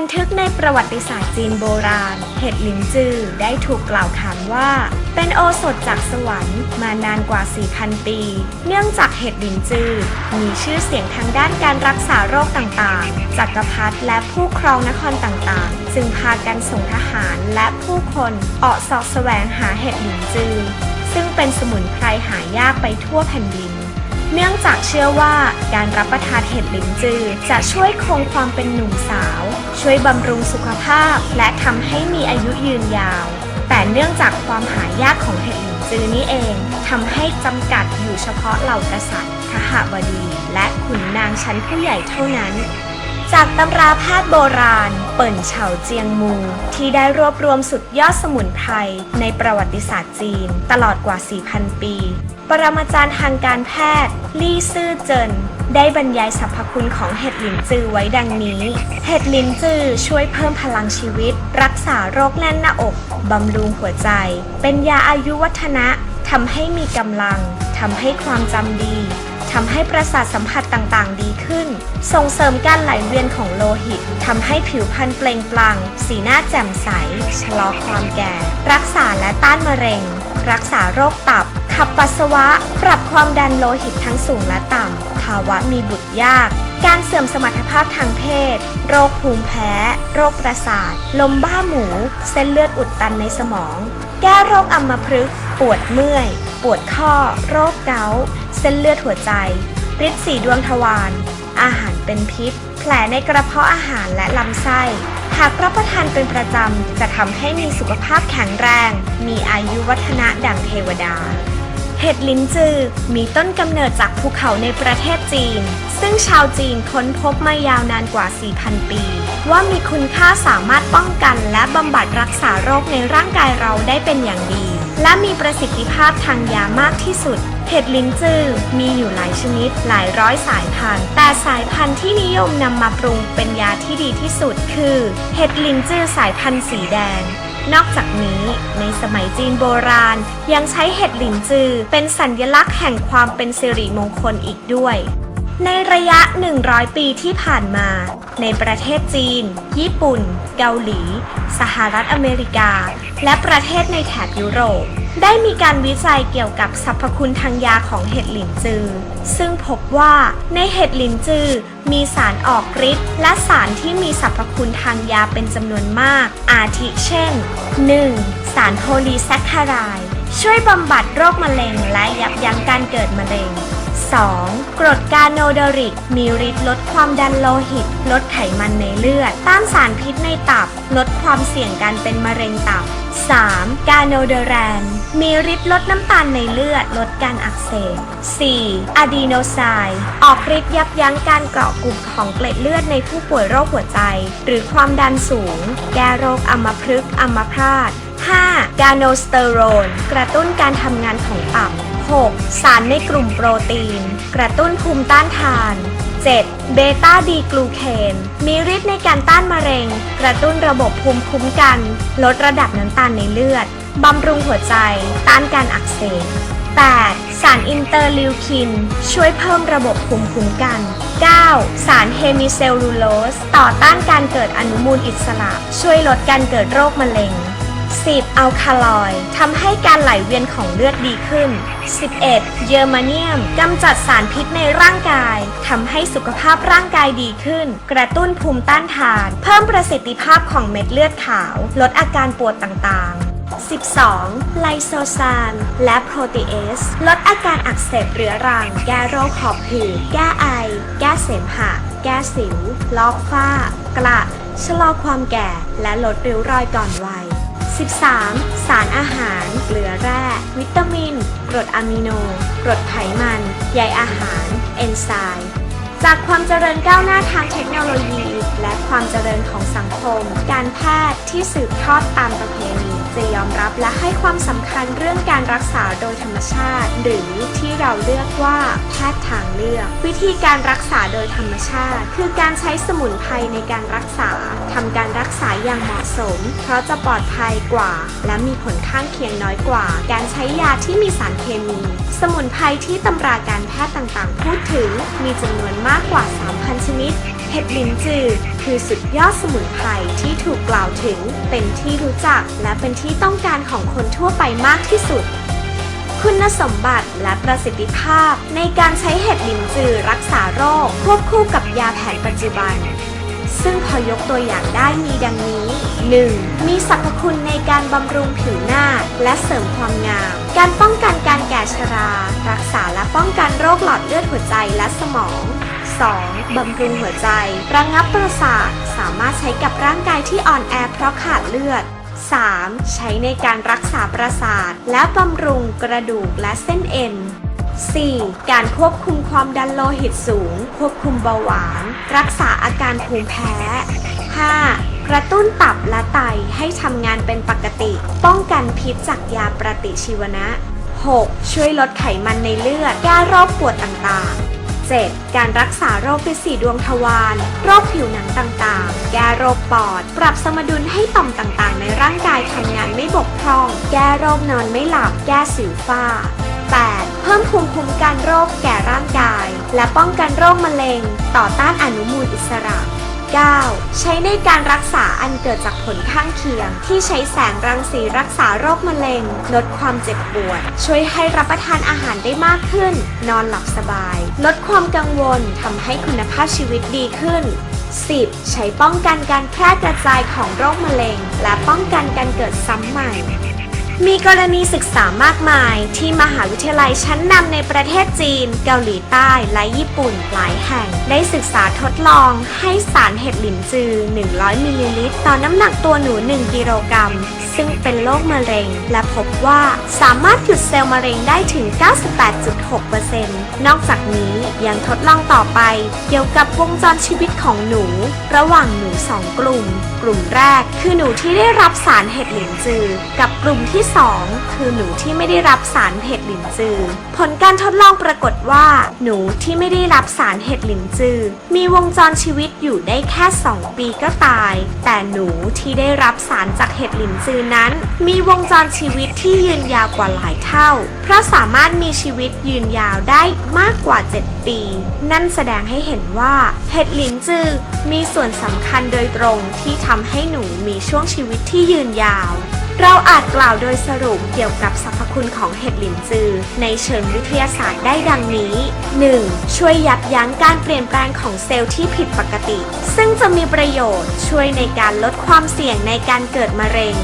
บันทึกในประวัติศาสตร์จีนโบราณ เห็ดหลินจือได้ถูกกล่าวขานว่า เป็นโอสถจากสวรรค์มานานกว่า 4,000 ปี เนื่องจากเห็ดหลินจือ มีชื่อเสียงทางด้านการรักษาโรคต่างๆ จักรพรรดิและผู้ครองนครต่างๆ จึงพากันส่งทหารและผู้คนออกสอบแสวงหาเห็ดหลินจือ ซึ่งเป็นสมุนไพรหายากไปทั่วแผ่นดิน เนื่องจากเชื่อว่าการรับประทานเห็ดหลินจือ จะช่วยคงความเป็นหนุ่มสาว ช่วยบำรุงสุขภาพ และทำให้มีอายุยืนยาว แต่เนื่องจากความหายากของเห็ดหลินจือนี้เองทำให้จำกัดอยู่เฉพาะเหล่ากษัตริย์ขหบดี และขุนนางชั้นผู้ใหญ่เท่านั้น จากตำราแพทย์โบราณ เปิ่นเฉาเจียงมู ที่ได้รวบรวมสุดยอดสมุนไพรในประวัติศาสตร์จีน ตลอดกว่า 4,000 ปี ปรมาจารย์ทางการแพทย์ ลี่ซื่อเจินได้บรรยายสรรพคุณของเห็ดหลินจือไว้ดังนี้ เห็ดหลินจือช่วยเพิ่มพลังชีวิต รักษาโรคแน่นหน้าอก บำรุงหัวใจ เป็นยาอายุวัฒนะทำให้มีกำลังทำให้ความจำดี ทำให้ประสาทสัมผัสต่างๆ ดีขึ้น ส่งเสริมการไหลเวียนของโลหิตทำให้ผิวพรรณเปล่งปลั่ง สีหน้าแจ่มใส ชะลอความแก่ รักษาและต้านมะเร็ง รักษาโรคตับ ขับปัสสาวะ ปรับความดันโลหิตทั้งสูงและต่ำ ภาวะมีบุตรยาก การเสื่อมสมรรถภาพทางเพศ โรคภูมิแพ้ โรคประสาท ลมบ้าหมู เส้นเลือดอุดตันในสมอง แก้โรคอัมพฤกษ์ปวดเมื่อย ปวดข้อ โรคเกาต์เส้นเลือดหัวใจฤทธิ์สีดวงทวาร อาหารเป็นพิษ แผลในกระเพาะอาหารและลำไส้ หากรับประทานเป็นประจำ จะทำให้มีสุขภาพแข็งแรง มีอายุวัฒนะดั่งเทวดา เห็ดลิ้นจือมีต้นกำเนิดจากภูเขาในประเทศจีน ซึ่งชาวจีนค้นพบมายาวนานกว่า 4,000 ปี ว่ามีคุณค่าสามารถป้องกันและบำบัดรักษาโรคในร่างกายเราได้เป็นอย่างดี และมีประสิทธิภาพทางยามากที่สุด เห็ดลิ้นจือมีอยู่หลายชนิดหลายร้อยสายพันธุ์ แต่สายพันธุ์ที่นิยมนำมาปรุงเป็นยาที่ดีที่สุด คือ เห็ดลิ้นจือสายพันธุ์สีแดง นอกจากนี้ในสมัยจีนโบราณ ยังใช้เห็ดหลินจือ เป็นสัญลักษณ์แห่งความเป็นสิริมงคลอีกด้วย ในระยะ 100 ปีที่ผ่านมา ในประเทศจีน ญี่ปุ่น เกาหลี สหรัฐอเมริกา และประเทศในแถบยุโรป ได้มีการวิจัยเกี่ยวกับสรรพคุณทางยาของเห็ดหลินจือ ซึ่งพบว่าในเห็ดหลินจือ มีสารออกฤทธิ์และสารที่มีสรรพคุณทางยาเป็นจำนวนมาก อาทิเช่น 1. สารโพลีแซคคาราย ช่วยบำบัดโรคมะเร็งและยับยั้งการเกิดมะเร็ง 2. กรดกาโนเดริก มีฤทธิ์ลดความดันโลหิต ลดไขมันในเลือด ต้านสารพิษในตับ ลดความเสี่ยงการเป็นมะเร็งตับ 3. กาโนเดแรน มีฤทธิ์ลดน้ำตาลในเลือด ลดการอักเสบ 4. อะดีโนไซด์ออกฤทธิ์ยับยั้งการเกาะกลุ่มของเกล็ดเลือดในผู้ป่วยโรคหัวใจ หรือความดันสูง แก้โรคอัมพฤกษ์อัมพาต 5. กาโนสเตอโรน กระตุ้นการทำงานของตับ 6. สารในกลุ่มโปรตีน กระตุ้นภูมิต้านทาน 7. เบต้าดีกลูเคน มีฤทธิ์ในการต้านมะเร็ง กระตุ้นระบบภูมิคุ้มกัน ลดระดับน้ำตาลในเลือด บำรุงหัวใจ ต้านการอักเสบ 8. สารอินเตอร์ลิวคิน ช่วยเพิ่มระบบภูมิคุ้มกัน 9. สารเฮมิเซลลูโลส ต่อต้านการเกิดอนุมูลอิสระ ช่วยลดการเกิดโรคมะเร็ง 10. อัลคาลอยด์ทำให้การไหลเวียนของเลือดดีขึ้น 11. เยอร์มาเนียมกำจัดสารพิษในร่างกายทำให้สุขภาพร่างกายดีขึ้น กระตุ้นภูมิต้านทาน เพิ่มประสิทธิภาพของเม็ดเลือดขาว ลดอาการปวดต่างๆ 12. ไลโซซานและโปรตีเอส ลดอาการอักเสบเรื้อรัง แก้โรคหอบหืดแก้ไอ แก้เสมหะ แก้สิว ลอกฝ้า กระ ชะลอความแก่ และลดริ้วรอยก่อนวัย 13. สารอาหารเกลือแร่ วิตามิน กรดอะมิโน กรดไขมัน ใยอาหาร เอนไซม์ จากความเจริญก้าวหน้าทางเทคโนโลยี และความเจริญของสังคม การแพทย์ที่สืบทอดตามประเพณีจะยอมรับและให้ความสำคัญเรื่องการรักษาโดยธรรมชาติ หรือที่เราเรียกว่าแพทย์ทางเลือก วิธีการรักษาโดยธรรมชาติ คือการใช้สมุนไพรในการรักษาทำการรักษาอย่างเหมาะสม เพราะจะปลอดภัยกว่า และมีผลข้างเคียงน้อยกว่า การใช้ยาที่มีสารเคมี สมุนไพรที่ตำราการแพทย์ต่างๆ พูดถึงมีจำนวนมากากกว่า 3,000 ชนิด เห็ดลินจือ คือสุดยอดสมุนไพรที่ถูกกล่าวถึง เป็นที่รู้จักและเป็นที่ต้องการของคนทั่วไปมากที่สุด คุณสมบัติและประสิทธิภาพ ในการใช้เห็ดลินจือรักษาโรค ควบคู่กับยาแผนปัจจุบัน ซึ่งพอยกตัวอย่างได้มีดังนี้ 1. มีสรรพคุณในการบำรุงผิวหน้าและเสริมความงาม การป้องกันการแก่ชรา รักษาและป้องกันโรคหลอดเลือดหัวใจและสมอง 2. บำรุงหัวใจ ระงับประสาท สามารถใช้กับร่างกายที่อ่อนแอเพราะขาดเลือด 3. ใช้ในการรักษาประสาท และบำรุงกระดูกและเส้นเอ็น 4. การควบคุมความดันโลหิตสูง ควบคุมเบาหวาน รักษาอาการภูมิแพ้ 5. กระตุ้นตับและไตให้ทำงานเป็นปกติ ป้องกันพิษจากยาปฏิชีวนะ 6. ช่วยลดไขมันในเลือด แก้โรคปวดต่างๆ 7. การรักษาโรคฤทธิ์สีดวงทวาร โรคผิวหนังต่างๆ แก้โรคปอด ปรับสมดุลให้ต่อมต่างๆ ในร่างกายทำงานไม่บกพร่อง แก้โรคนอนไม่หลับ แก้สิวฝ้า 8. เพิ่มภูมิคุ้มกันโรคแก่ร่างกาย และป้องกันโรคมะเร็ง ต่อต้านอนุมูลอิสระ 9. ใช้ในการรักษาอันเกิดจากผลข้างเคียง ที่ใช้แสงรังสีรักษาโรคมะเร็ง ลดความเจ็บปวด ช่วยให้รับประทานอาหารได้มากขึ้น นอนหลับสบาย ลดความกังวลทำให้คุณภาพชีวิตดีขึ้น 10. ใช้ป้องกันการแพร่กระจายของโรคมะเร็ง และป้องกันการเกิดซ้ำใหม่ มีกรณีศึกษามากมายที่มหาวิทยาลัยชั้นนำในประเทศจีน เกาหลีใต้และญี่ปุ่นหลายแห่ง ได้ศึกษาทดลองให้สารเห็ดหลินจือ 100 มิลลิลิตรต่อน้ำหนักตัวหนู 1 กิโลกรัม ซึ่งเป็นโรคมะเร็ง และพบว่าสามารถหยุดเซลล์มะเร็งได้ถึง 98.6%นอกจากนี้ยังทดลองต่อไป เกี่ยวกับวงจรชีวิตของหนู ระหว่างหนู 2 กลุ่ม กลุ่มแรกคือหนูที่ได้รับสารเห็ดหลินจือ กับกลุ่มที่2 คือหนูที่ไม่ได้รับสารเห็ดหลินจือ ผลการทดลองปรากฏว่า หนูที่ไม่ได้รับสารเห็ดหลินจือ มีวงจรชีวิตอยู่ได้แค่ 2 ปีก็ตาย แต่หนูที่ได้รับสารจากเห็ดหลินจือนั้น มีวงจรชีวิตที่ยืนยาวกว่าหลายเท่า เพราะสามารถมีชีวิตยืนยาวได้มากกว่า 7 ปี นั่นแสดงให้เห็นว่าเห็ดหลินจือมีส่วนสำคัญโดยตรงที่ทำให้หนูมีช่วงชีวิตที่ยืนยาว เราอาจกล่าวโดยสรุปเกี่ยวกับสรรพคุณของเห็ดหลินจือ ในเชิงวิทยาศาสตร์ได้ดังนี้ 1. ช่วยยับยั้งการเปลี่ยนแปลงของเซลล์ที่ผิดปกติ ซึ่งจะมีประโยชน์ช่วยในการลดความเสี่ยงในการเกิดมะเร็ง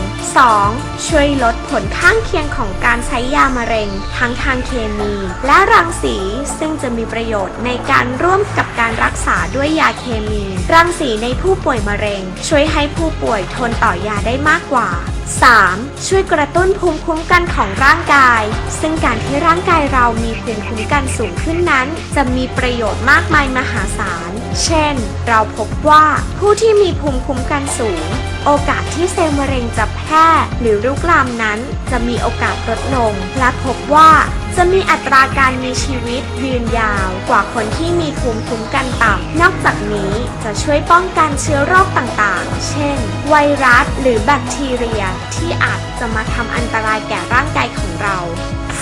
2. ช่วยลดผลข้างเคียงของการใช้ยามะเร็ง ทั้งทางเคมี และรังสีซึ่งจะมีประโยชน์ในการร่วมกับการรักษาด้วยยาเคมี รังสีในผู้ป่วยมะเร็ง ช่วยให้ผู้ป่วยทนต่อยาได้มากกว่า 3. ช่วยกระตุ้นภูมิคุ้มกันของร่างกาย ซึ่งการที่ร่างกายเรามีภูมิคุ้มกันสูงขึ้นนั้น จะมีประโยชน์มากมายมหาศาล เช่น เราพบว่าผู้ที่มีภูมิคุ้มกันสูง โอกาสที่เซลล์มะเร็งจะแพร่หรือลุกลามนั้น จะมีโอกาสลดลง และพบว่าจะมีอัตราการมีชีวิตยืนยาวกว่าคนที่มีภูมิคุ้มกันต่ำ นอกจากนี้จะช่วยป้องกันเชื้อโรคต่างๆ เช่น ไวรัสหรือแบคทีเรียที่อาจจะมาทำอันตรายแก่ร่างกายของเรา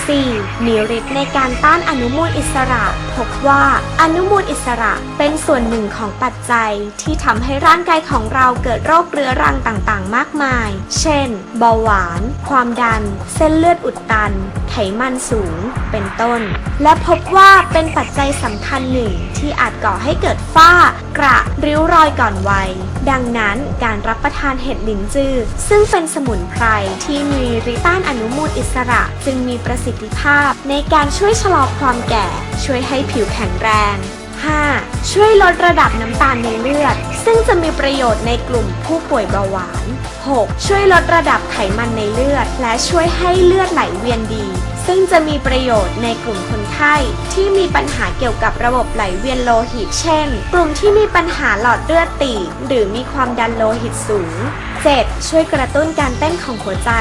4. มีฤทธิ์ในการต้านอนุมูลอิสระ พบว่าอนุมูลอิสระเป็นส่วนหนึ่งของปัจจัยที่ทำให้ร่างกายของเราเกิดโรคเรื้อรังต่างๆ มากมาย เช่น เบาหวาน ความดัน เส้นเลือดอุดตัน ไขมันสูง เป็นต้น และพบว่าเป็นปัจจัยสำคัญหนึ่งที่อาจก่อให้เกิดฝ้ากระริ้วรอยก่อนวัย ดังนั้นการรับประทานเห็ดหลินจือ ซึ่งเป็นสมุนไพรที่มีฤทธิ์ต้านอนุมูลอิสระ จึงมีประสิทธิภาพ ในการช่วยชะลอความแก่ ช่วยให้ผิวแข็งแรง 5. ช่วยลดระดับน้ำตาลในเลือด ซึ่งจะมีประโยชน์ในกลุ่มผู้ป่วยเบาหวาน 6. ช่วยลดระดับไขมันในเลือด และช่วยให้เลือดไหลเวียนดี ซึ่งจะมีประโยชน์ในกลุ่มคนไข้ที่มีปัญหาเกี่ยวกับระบบไหลเวียนโลหิต เช่น กลุ่มที่มีปัญหาหลอดเลือดตีบหรือมีความดันโลหิตสูง 7. ช่วยกระตุ้นการเต้นของหัวใจ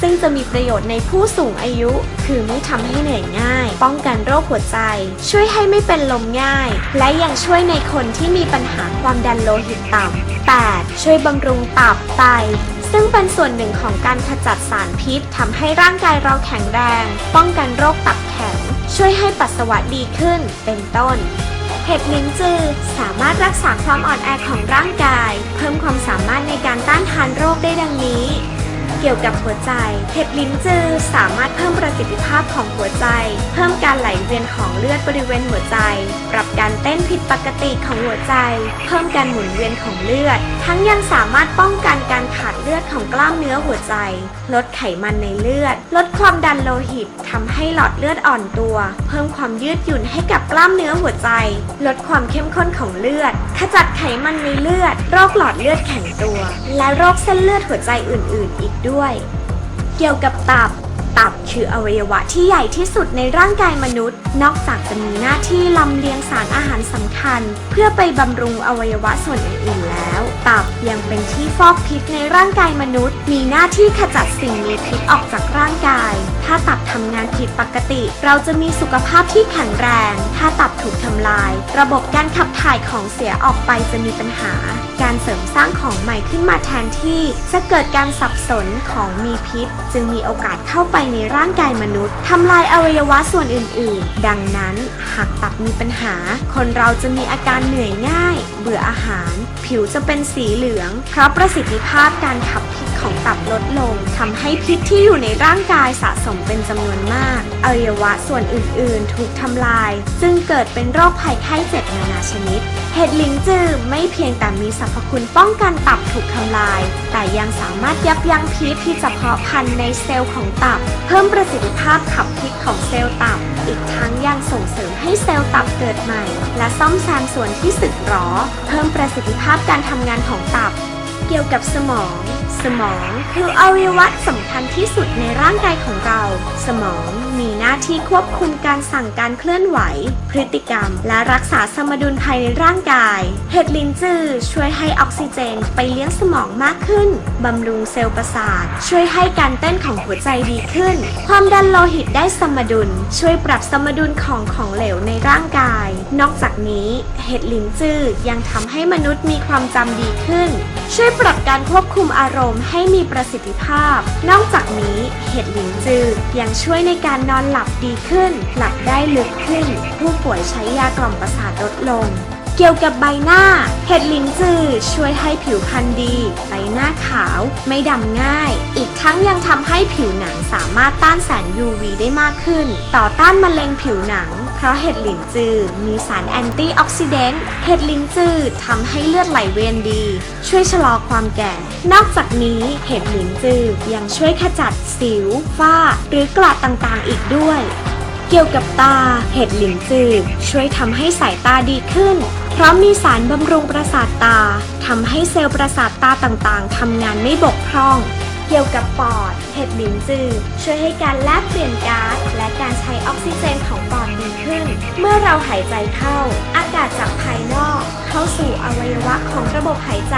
ซึ่งจะมีประโยชน์ในผู้สูงอายุ คือไม่ทำให้เหนื่อยง่าย ป้องกันโรคหัวใจ ช่วยให้ไม่เป็นลมง่าย และยังช่วยในคนที่มีปัญหาความดันโลหิตต่ำ 8. ช่วยบำรุงตับไต ซึ่งเป็นส่วนหนึ่งของการขจัดสารพิษทำให้ร่างกายเราแข็งแรง ป้องกันโรคตับแข็ง ช่วยให้ปัสสาวะดีขึ้นเป็นต้นเห็ดลิ้นจือสามารถรักษาความอ่อนแอของร่างกาย เพิ่มความสามารถในการต้านทานโรคได้ดังนี้ เกี่ยวกับหัวใจ เห็ดลิ้นจือสามารถเพิ่มประสิทธิภาพของหัวใจ เพิ่มการไหลเวียนของเลือดบริเวณหัวใจ ปรับการเต้นผิดปกติของหัวใจ เพิ่มการหมุนเวียนของเลือด ทั้งยังสามารถป้องกันการขาดเลือดของกล้ามเนื้อหัวใจ ลดไขมันในเลือด ลดความดันโลหิตทำให้หลอดเลือดอ่อนตัว เพิ่มความยืดหยุ่นให้กับกล้ามเนื้อหัวใจ ลดความเข้มข้นของเลือด ขจัดไขมันในเลือด โรคหลอดเลือดแข็งตัว และโรคเส้นเลือดหัวใจอื่น ๆ อีกด้วยด้วย เกี่ยวกับตับ ตับคืออวัยวะที่ใหญ่ที่สุดในร่างกายมนุษย์ นอกจากจะมีหน้าที่ลำเลียงสารอาหารสำคัญ เพื่อไปบำรุงอวัยวะส่วนอื่นๆแล้ว ตับยังเป็นที่ฟอกพิษในร่างกายมนุษย์ มีหน้าที่ขจัดสิ่งมีพิษออกจากร่างกาย ถ้าตับทำงานผิดปกติ เราจะมีสุขภาพที่แข็งแรง ถ้าตับถูกทำลาย ระบบการขับถ่ายของเสียออกไปจะมีปัญหา การเสริมสร้างของใหม่ขึ้นมาแทนที่ จะเกิดการสับสนของมีพิษ จึงมีโอกาสเข้าไปในร่างกายมนุษย์ทำลายอวัยวะส่วนอื่น ๆ ดังนั้น หากตับมีปัญหา คนเราจะมีอาการเหนื่อยง่าย เบื่ออาหาร ผิวจะเป็นสีเหลือง เพราะประสิทธิภาพการขับพิษ ของตับลดลงทำให้พิษที่อยู่ในร่างกายสะสมเป็นจำนวนมาก อวัยวะส่วนอื่นๆ ถูกทำลายจึงเกิดเป็นโรคภัยไข้เจ็บนานาชนิด เห็ดลิงจือไม่เพียงแต่มีสรรพคุณป้องกันตับถูกทำลาย แต่ยังสามารถยับยั้งพิษที่จะเพาะพันธุ์ในเซลล์ของตับ เพิ่มประสิทธิภาพขับพิษของเซลล์ตับ อีกทั้งยังส่งเสริมให้เซลล์ตับเกิดใหม่ และซ่อมแซมส่วนที่สึกหรอ เพิ่มประสิทธิภาพการทำงานของตับ เกี่ยวกับสมอง สมองคืออวัยวะสำคัญที่สุดในร่างกายของเรา สมองมีหน้าที่ควบคุมการสั่งการเคลื่อนไหว พฤติกรรม และรักษาสมดุลภายในร่างกาย เห็ดลินจือช่วยให้ออกซิเจนไปเลี้ยงสมองมากขึ้น บำรุงเซลล์ประสาท ช่วยให้การเต้นของหัวใจดีขึ้น ความดันโลหิตได้สมดุล ช่วยปรับสมดุลของของเหลวในร่างกาย นอกจากนี้ เห็ดลินจือยังทำให้มนุษย์มีความจำดีขึ้น ช่วยปรับการควบคุมอารมณ์ให้มีประสิทธิภาพ นอกจากนี้เห็ดหลินจือยังช่วยในการนอนหลับดีขึ้น หลับได้ลึกขึ้น ผู้ป่วยใช้ยากล่อมประสาทลดลงเกี่ยวกับใบหน้า เห็ดลินจือช่วยให้ผิวพรรณดี ใบหน้าขาว ไม่ดำง่าย อีกทั้งยังทำให้ผิวหนังสามารถต้านแสง UV ได้มากขึ้น ต่อต้านมะเร็งผิวหนัง เพราะเห็ดหลินจือมีสารแอนตี้ออกซิเดนต์เห็ดหลินจือทำให้เลือดไหลเวียนดี ช่วยชะลอความแก่ นอกจากนี้เห็ดหลินจือยังช่วยขจัดสิว ฝ้า หรือกระต่างๆอีกด้วย เกี่ยวกับตา เห็ดหลินจือช่วยทำให้สายตาดีขึ้นเพราะมีสารบำรุงประสาทตาทำให้เซลล์ประสาทตาต่างๆทำงานไม่บกพร่อง กี่ยวกับปอด เห็ดหลินจือ ช่วยให้การแลกเปลี่ยนก๊าซและการใช้ออกซิเจนของปอดดีขึ้น เมื่อเราหายใจเข้า อากาศจากภายนอก เข้าสู่อวัยวะของระบบหายใจ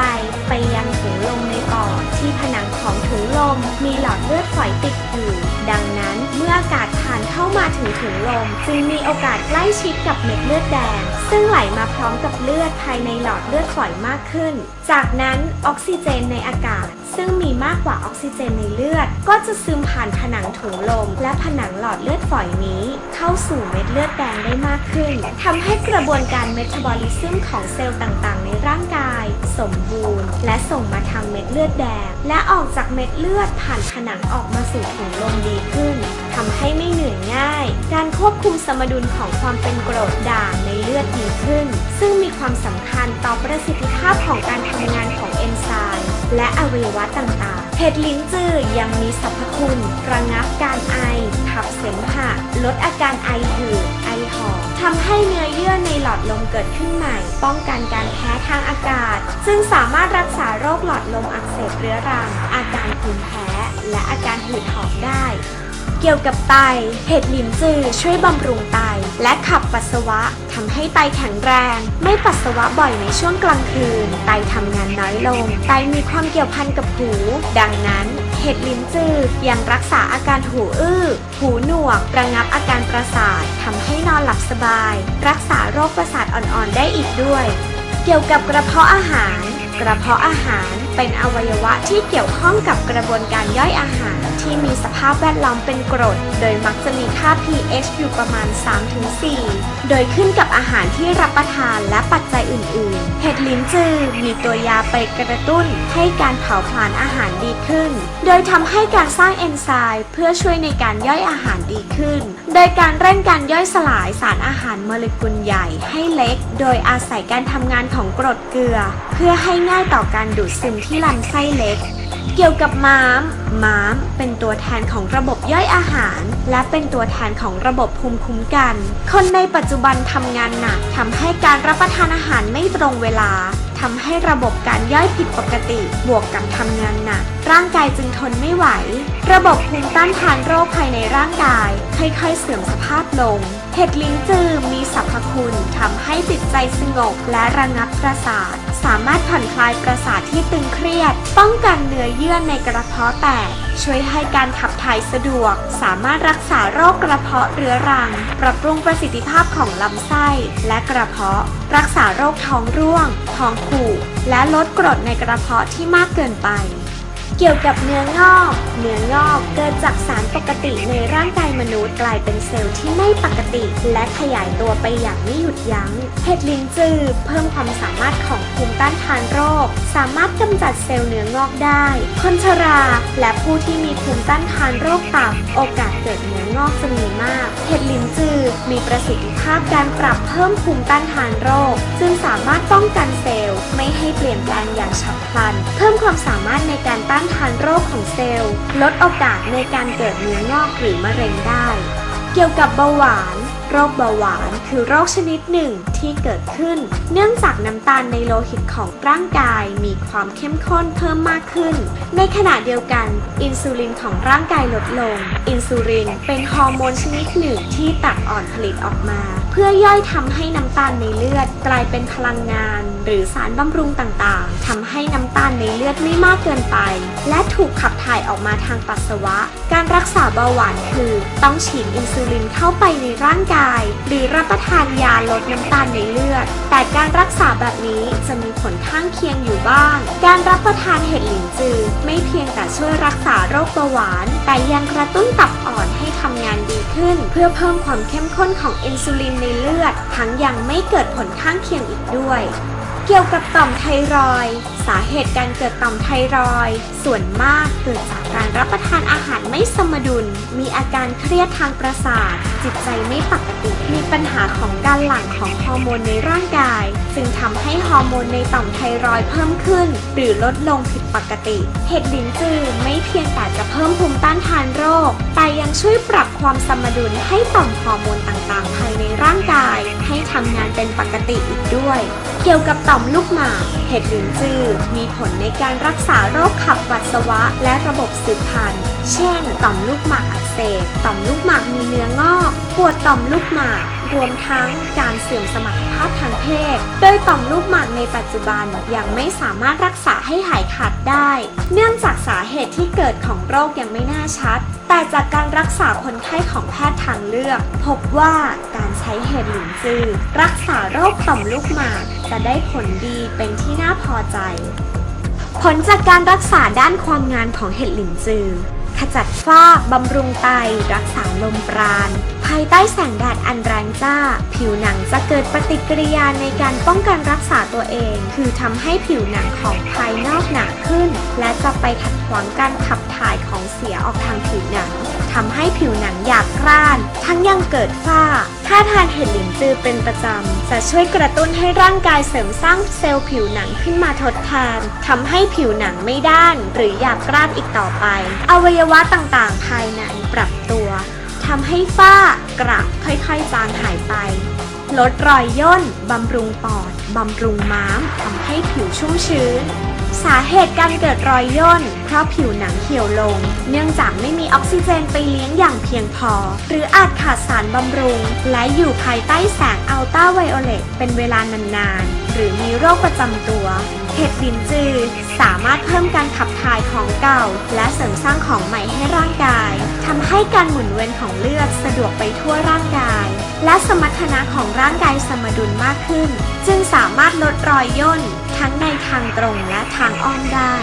ไปยังถุงลมในปอด ที่ผนังของถุงลม มีหลอดเลือดฝอยติดอยู่ ดังนั้นเมื่ออากาศานเข้ามาถึงถุงลมจึงมีโอกาสใกล้ชิดกับเม็ดเลือดแดง ซึ่งไหลมาพร้อมกับเลือดภายในหลอดเลือดฝอยมากขึ้น จากนั้นออกซิเจนในอากาศ ซึ่งมีมากกว่าออกซิเจนในเลือด ก็จะซึมผ่านผนังถุงลม และผนังหลอดเลือดฝอยนี้ เข้าสู่เม็ดเลือดแดงได้มากขึ้นทำให้กระบวนการเมตาบอลิซึมของเซลล์ต่างๆ ในร่างกาย สมบูรณ์ และส่งมาทางเม็ดเลือดแดง และออกจากเม็ดเลือดผ่านผนังออกมาสู่ถุงลมดีขึ้นทำให้ไม่เหนื่อยง่าย การควบคุมสมดุลของความเป็นกรดด่างในเลือดดีขึ้น ซึ่งมีความสำคัญต่อประสิทธิภาพของการทำงานของเอนไซม์และอวัยวะต่างๆ เห็ดลิ้นจือยังมีสรรพคุณ ระงับการไอ ขับเสมหะ ลดอาการไอหืดไอหอบทำให้เนื้อเยื่อในหลอดลมเกิดขึ้นใหม่ ป้องกันการแพ้ทางอากาศ ซึ่งสามารถรักษาโรคหลอดลมอักเสบเรื้อรัง อาการภูมิแพ้ และอาการหืด เกี่ยวกับไต เห็ดหลินจือช่วยบำรุงไต และขับปัสสาวะทำให้ไตแข็งแรง ไม่ปัสสาวะบ่อยในช่วงกลางคืน ไตทำงานน้อยลง ไตมีความเกี่ยวพันกับหู ดังนั้นเห็ดลิ้นจือยังรักษาอาการหูอื้อ หูหนวก ระงับอาการประสาททำให้นอนหลับสบาย รักษาโรคประสาทอ่อนๆได้อีกด้วย เกี่ยวกับกระเพาะอาหาร กระเพาะอาหาร เป็นอวัยวะที่เกี่ยวข้องกับกระบวนการย่อยอาหารที่มีสภาพแวดล้อมเป็นกรด โดยมักจะมีค่า pH อยู่ประมาณ 3-4 โดยขึ้นกับอาหารที่รับประทานและปัจจัยอื่น ๆ เห็ดลิ้นจือมีตัวยาไปกระตุ้นให้การเผาผลาญอาหารดีขึ้น โดยทำให้การสร้างเอนไซม์เพื่อช่วยในการย่อยอาหารดีขึ้น โดยการเร่งการย่อยสลายสารอาหารโมเลกุลใหญ่ให้เล็ก โดยอาศัยการทำงานของกรดเกลือ เพื่อให้ง่ายต่อการดูดซึมที่ลำไส้เล็ก เกี่ยวกับม้าม ม้ามเป็นตัวแทนของระบบย่อยอาหาร และเป็นตัวแทนของระบบภูมิคุ้มกัน คนในปัจจุบันทำงานหนักทำให้การรับประทานอาหารไม่ตรงเวลาทำให้ระบบการย่อยผิดปกติ บวกกับทำงานหนัก ร่างกายจึงทนไม่ไหว ระบบภูมิต้านทานโรคภายในร่างกาย ค่อยๆ เสื่อมสภาพลง เห็ดลิ้นจือมีสรรพคุณทำให้จิตใจสงบและระงับประสาท สามารถผ่อนคลายประสาทที่ตึงเครียด ป้องกันเนื้อเยื่อในกระเพาะแตก ช่วยให้การขับถ่ายสะดวก สามารถรักษาโรคกระเพาะเรื้อรัง ปรับปรุงประสิทธิภาพของลำไส้และกระเพาะ รักษาโรคท้องร่วง ท้องผูก และลดกรดในกระเพาะที่มากเกินไป เกี่ยวกับเนื้องอก เนื้องอกเกิดจากสารปกติในร่างกายมนุษย์กลายเป็นเซลล์ที่ไม่ปกติ และขยายตัวไปอย่างไม่หยุดยัง้ง เห็ดลินจือเพิ่มความสามารถของภูมิต้านทานโรค สามารถกำจัดเซลล์เนื้องอกได้ คนชรา และผู้ที่มีภูมิต้านทานโรคต่ำโอกาสเกิดเนื้องอกจะมีมาก เห็ดลินจือมีประสิทธิภาพการปรับเพิ่มภูมิต้านทานโรค ซึ่งสามารถป้องกันเซลล์ ไม่ให้เปลี่ยนแปลงอย่างฉับพลัน เพิ่มความสามารถในการต้านทานโรคของเซลล์ ลดโอกาสในการเกิดเนื้องอกหรือมะเร็งได้ เกี่ยวกับเบาหวาน โรคเบาหวานคือโรคชนิดหนึ่งที่เกิดขึ้น เนื่องจากน้ำตาลในโลหิตของร่างกายมีความเข้มข้นเพิ่มมากขึ้น ในขณะเดียวกัน อินซูลินของร่างกายลดลง อินซูลินเป็นฮอร์โมนชนิดหนึ่งที่ตับอ่อนผลิตออกมา เพื่อย่อยทำให้น้ำตาลในเลือดกลายเป็นพลังงาน หรือสารบำรุงต่างๆทำให้น้ำตาลในเลือดไม่มากเกินไป และถูกขับถ่ายออกมาทางปัสสาวะ การรักษาเบาหวานคือ ต้องฉีดอินซูลินเข้าไปในร่างกายหรือรับประทานยาลดน้ำตาลในเลือด แต่การรักษาแบบนี้จะมีผลข้างเคียงอยู่บ้าง การรับประทานเห็ดหลินจือ ไม่เพียงแต่ช่วยรักษาโรคเบาหวาน แต่ยังกระตุ้นตับอ่อนให้ทำงานดีขึ้น เพื่อเพิ่มความเข้มข้นของอินซูลินในเลือด ทั้งยังไม่เกิดผลข้างเคียงอีกด้วย เกี่ยวกับต่อมไทรอยด์สาเหตุการเกิดต่อมไทรอยด์ส่วนมากเกิดจากการรับประทานอาหารไม่สมดุล มีอาการเครียดทางประสาท จิตใจไม่ปกติ มีปัญหาของการหลั่งของฮอร์โมนในร่างกายจึงทำให้ฮอร์โมนในต่อมไทรอยด์เพิ่มขึ้น หรือลดลงผิดปกติ เห็ดลินจือไม่เพียงแต่จะเพิ่มภูมิต รค แต่ยังช่วยปรับความสมดุลให้ต่อมฮอร์โมนต่างๆ ภายในร่างกาย ให้ทำงานเป็นปกติอีกด้วย เกี่ยวกับต่อมลูกหมากเห็ดลิ้นจือมีผลในการรักษาโรคขับปัสสาวะ และระบบสืบพันธุ์ เช่น ต่อมลูกหมากอักเสบ ต่อมลูกหมากมีเนื้องอก ปวดต่อมลูกหมากรวมทั้งการเสื่อมสมรรถภาพทางเพศ โดยต่อมลูกหมากในปัจจุบันยังไม่สามารถรักษาให้หายขาดได้ เนื่องจากสาเหตุที่เกิดของโรคยังไม่แน่ชัด แต่จากการรักษาคนไข้ของแพทย์ทางเลือก พบว่าการใช้เห็ดหลินจือ รักษาโรคต่อมลูกหมากจะได้ผลดีเป็นที่น่าพอใจ ผลจากการรักษาด้านความงานของเห็ดหลินจือ ขจัดฝ้าบำรุงไต รักษาลมปราณ ภายใต้แสงแดดอันแรงจ้า ผิวหนังจะเกิดปฏิกิริยาในการป้องกันรักษาตัวเอง คือทำให้ผิวหนังของภายนอกหนาขึ้น และจะไปขัดขวางการขับถ่ายของเสียออกทางผิวหนัง ทำให้ผิวหนังหยาบกร้าน ทั้งยังเกิดฝ้า ถ้าทานเห็ดหลินจือเป็นประจำ จะช่วยกระตุ้นให้ร่างกายเสริมสร้างเซลล์ผิวหนังขึ้นมาทดแทนทำให้ผิวหนังไม่ด้าน หรือหยาบกร้านอีกต่อไป อวัยวะต่างๆ ภายในปรับตัวทำให้ฝ้ากระค่อยๆ จางหายไป ลดรอยย่น บำรุงปอด บำรุงม้าม ทำให้ผิวชุ่มชื้น สาเหตุการเกิดรอยย่น เพราะผิวหนังเหี่ยวลง เนื่องจากไม่มีออกซิเจนไปเลี้ยงอย่างเพียงพอ หรืออาจขาดสารบำรุง และอยู่ภายใต้แสงอัลตราไวโอเลตเป็นเวลานานๆ หรือมีโรคประจำตัว เห็ดลินจือสามารถเพิ่มการขับถ่ายของเก่า และเสริมสร้างของใหม่ให้ร่างกายทำให้การหมุนเวียนของเลือดสะดวกไปทั่วร่างกาย และสมรรถนะของร่างกายสมดุลมากขึ้น จึงสามารถลดรอยย่นทั้งในทางตรงและทางอ้อมได้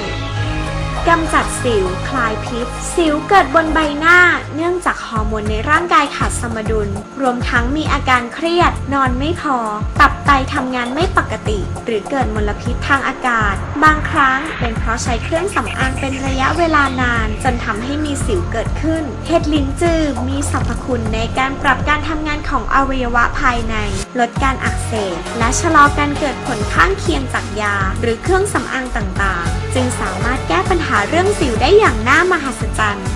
กำจัดสิว คลายพิษ สิวเกิดบนใบหน้า เนื่องจากฮอร์โมนในร่างกายขาดสมดุล รวมทั้งมีอาการเครียด นอนไม่พอ ตับไตทำงานไม่ปกติ หรือเกิดมลพิษทางอากาศ บางครั้งเป็นเพราะใช้เครื่องสำอางเป็นระยะเวลานาน จนทำให้มีสิวเกิดขึ้น เห็ดลิ้นจือมีสรรพคุณในการปรับการทำงานของอวัยวะภายใน ลดการอักเสบ และชะลอการเกิดผลข้างเคียงจากยา หรือเครื่องสำอางต่างๆ จึงสามารถแก้ปัญหาเรื่องสิวได้อย่างน่ามหัศจรรย์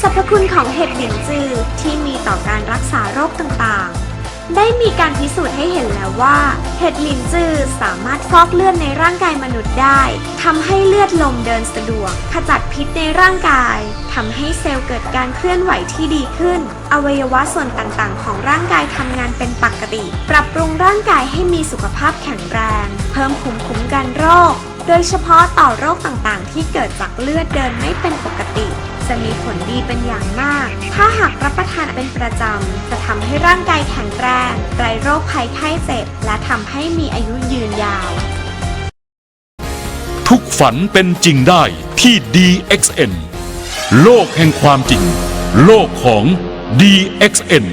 สรรพคุณของเห็ดหลินจือที่มีต่อการรักษาโรคต่างๆ ได้มีการพิสูจน์ให้เห็นแล้วว่า เห็ดหลินจือสามารถฟอกเลือดในร่างกายมนุษย์ได้ทำให้เลือดลมเดินสะดวก ขจัดพิษในร่างกายทำให้เซลล์เกิดการเคลื่อนไหวที่ดีขึ้น อวัยวะส่วนต่างๆ ของร่างกายทำงานเป็นปกติ ปรับปรุงร่างกายให้มีสุขภาพแข็งแรง เพิ่มภูมิคุ้มกันโรค โดยเฉพาะต่อโรคต่างๆ ที่เกิดจากเลือดเดินไม่เป็นปกติ จะมีผลดีเป็นอย่างมาก ถ้าหากรับประทานเป็นประจำ จะทำให้ร่างกายแข็งแรงไร้โรคภัยไข้เจ็บ และทำให้มีอายุยืนยาว ทุกฝันเป็นจริงได้ที่ DXN โลกแห่งความจริง โลกของ DXN